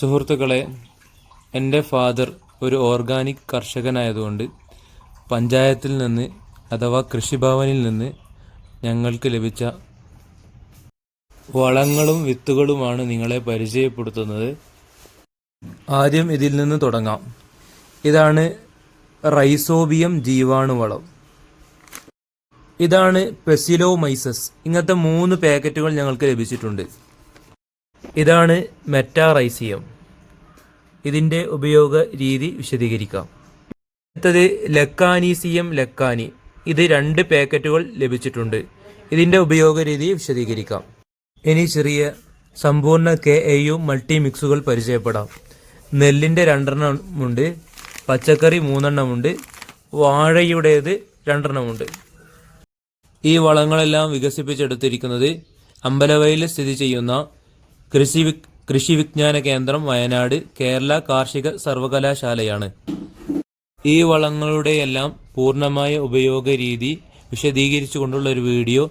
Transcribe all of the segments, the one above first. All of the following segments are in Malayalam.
സുഹൃത്തുക്കളെ എന്റെ ഫാദർ ഒരു ഓർഗാനിക് കർഷകനായതുകൊണ്ട് പഞ്ചായത്തിൽ നിന്ന് അഥവാ കൃഷിഭവനിൽ നിന്ന് ഞങ്ങൾക്ക് ലഭിച്ച വളങ്ങളും വിത്തുകളുമാണ് നിങ്ങളെ പരിചയപ്പെടുത്തുന്നത്. ആദ്യം ഇതിൽ നിന്ന് തുടങ്ങാം. ഇതാണ് റൈസോബിയം ജീവാണുവളം. ഇതാണ് പെസിലോമൈസസ്. ഇങ്ങനത്തെ മൂന്ന് പാക്കറ്റുകൾ ഞങ്ങൾക്ക് ലഭിച്ചിട്ടുണ്ട്. ഇതാണ് മെറ്റാറൈസിയം. ഇതിന്റെ ഉപയോഗ രീതി വിശദീകരിക്കാം. അടുത്തത് ലക്കാനീസിയം ലക്കാനി. ഇത് രണ്ട് പാക്കറ്റുകൾ ലഭിച്ചിട്ടുണ്ട്. ഇതിന്റെ ഉപയോഗ രീതി വിശദീകരിക്കാം. ഇനി ചെറിയ Sampoorna K A U multi മിക്സുകൾ പരിചയപ്പെടാം. നെല്ലിന്റെ രണ്ടെണ്ണമുണ്ട്. പച്ചക്കറി മൂന്നെണ്ണമുണ്ട്. വാഴയുടേത് രണ്ടെണ്ണമുണ്ട്. ഈ വളങ്ങളെല്ലാം വികസിപ്പിച്ചെടുത്തിരിക്കുന്നത് അമ്പലവയലിൽ സ്ഥിതി ചെയ്യുന്ന കൃഷി കൃഷി വിജ്ഞാന കേന്ദ്രം വയനാട് കേരള കാർഷിക സർവകലാശാലയാണ്. ഈ വളങ്ങളുടെ എല്ലാം പൂർണമായ ഉപയോഗ രീതി വിശദീകരിച്ചുകൊണ്ടുള്ള ഒരു വീഡിയോ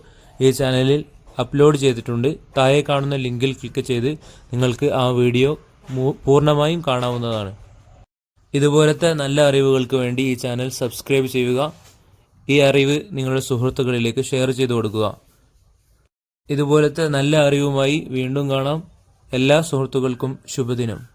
ഈ ചാനലിൽ അപ്ലോഡ് ചെയ്തിട്ടുണ്ട്. താഴെ കാണുന്ന ലിങ്കിൽ ക്ലിക്ക് ചെയ്ത് നിങ്ങൾക്ക് ആ വീഡിയോ പൂർണമായും കാണാവുന്നതാണ്. ഇതുപോലത്തെ നല്ല അറിവുകൾക്ക് വേണ്ടി ഈ ചാനൽ സബ്സ്ക്രൈബ് ചെയ്യുക. ഈ അറിവ് നിങ്ങളുടെ സുഹൃത്തുക്കളിലേക്ക് ഷെയർ ചെയ്തു കൊടുക്കുക. ഇതുപോലത്തെ നല്ല അറിവുമായി വീണ്ടും കാണാം. എല്ലാ സുഹൃത്തുക്കൾക്കും ശുഭദിനം.